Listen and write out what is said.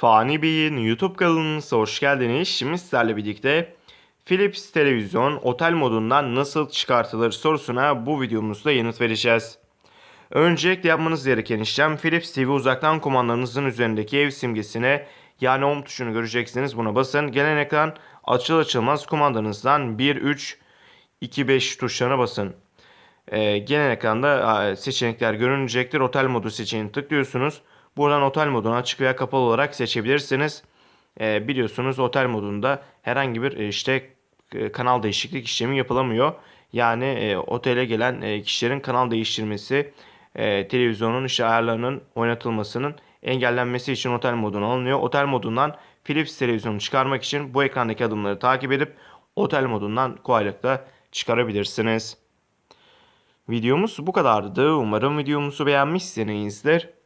Fani Bey'in YouTube kanalınıza hoş geldiniz. Şimdi sizlerle birlikte Philips televizyon otel modundan nasıl çıkartılır sorusuna bu videomuzda yanıt vereceğiz. Öncelikle yapmanız gereken işlem Philips TV uzaktan kumandanızın üzerindeki ev simgesine yani home tuşunu göreceksiniz. Buna basın. Gelen ekran açıl açılmaz kumandanızdan 1, 3, 2, 5 tuşlarına basın. Ee, genel ekranda seçenekler görünecektir. Otel modu seçeneğini tıklıyorsunuz. Buradan otel modunu açık veya kapalı olarak seçebilirsiniz. Ee, biliyorsunuz otel modunda herhangi bir e, işte e, kanal değişiklik işlemi yapılamıyor. Yani e, otele gelen e, kişilerin kanal değiştirmesi, e, televizyonun işte ayarlarının oynatılmasının engellenmesi için otel moduna alınıyor. Otel modundan Philips televizyonu çıkarmak için bu ekrandaki adımları takip edip otel modundan kolaylıkla çıkarabilirsiniz. Videomuz bu kadardı. Umarım videomuzu beğenmişsinizdir.